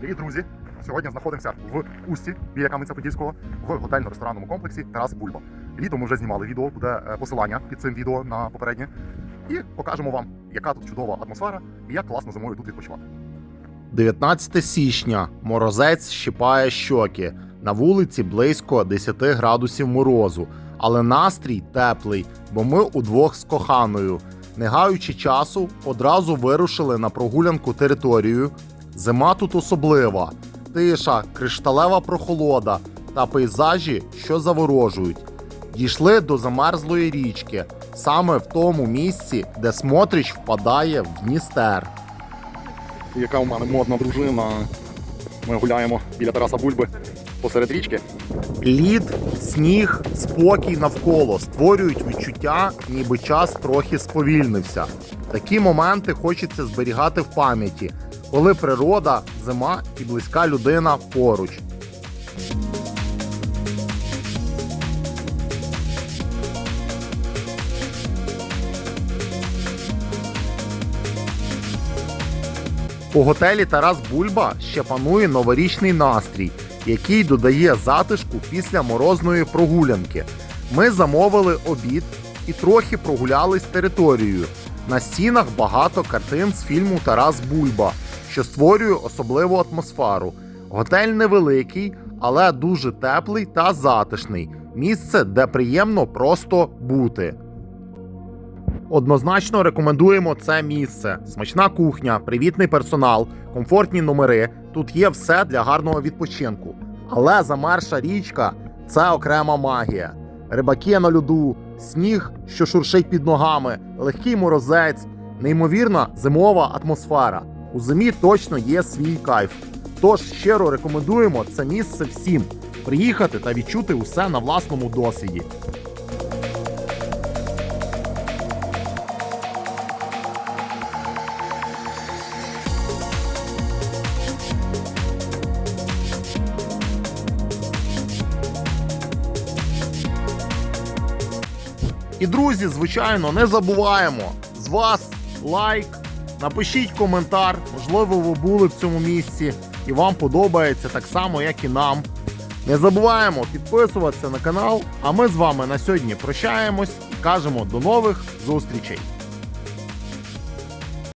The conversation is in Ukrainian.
Привіт, друзі! Сьогодні знаходимося в Усті біля Кам'янця-Подільського в готельно-ресторанному комплексі Тарас Бульба. Літом ми вже знімали відео, буде е, посилання під цим відео на попереднє. І покажемо вам, яка тут чудова атмосфера і як класно зимою тут відпочивати. 19 січня. Морозець щипає щоки. На вулиці близько 10 градусів морозу, але настрій теплий, бо ми удвох з коханою. Не гаючи часу, одразу вирушили на прогулянку територією. Зима тут особлива, тиша, кришталева прохолода та пейзажі, що заворожують. Дійшли до замерзлої річки, саме в тому місці, де Смотрич впадає в Дністер. Яка у мене модна дружина. Ми гуляємо біля Тараса Бульби посеред річки. Лід, сніг, спокій навколо створюють відчуття, ніби час трохи сповільнився. Такі моменти хочеться зберігати в пам'яті, коли природа, зима і близька людина поруч. У готелі Тарас Бульба ще панує новорічний настрій, який додає затишку після морозної прогулянки. Ми замовили обід і трохи прогулялись територією. На стінах багато картин з фільму Тарас Бульба, що створює особливу атмосферу. Готель невеликий, але дуже теплий та затишний. Місце, де приємно просто бути. Однозначно рекомендуємо це місце. Смачна кухня, привітний персонал, комфортні номери. Тут є все для гарного відпочинку. Але замерша річка це окрема магія. Рибаки на льоду, сніг, що шуршить під ногами, легкий морозець, неймовірна зимова атмосфера. У зимі точно є свій кайф. Тож щиро рекомендуємо це місце всім приїхати та відчути усе на власному досвіді. І друзі, звичайно, не забуваємо з вас лайк, напишіть коментар. Можливо, ви були в цьому місці і вам подобається так само, як і нам. Не забуваємо підписуватися на канал. А ми з вами на сьогодні прощаємось і кажемо до нових зустрічей.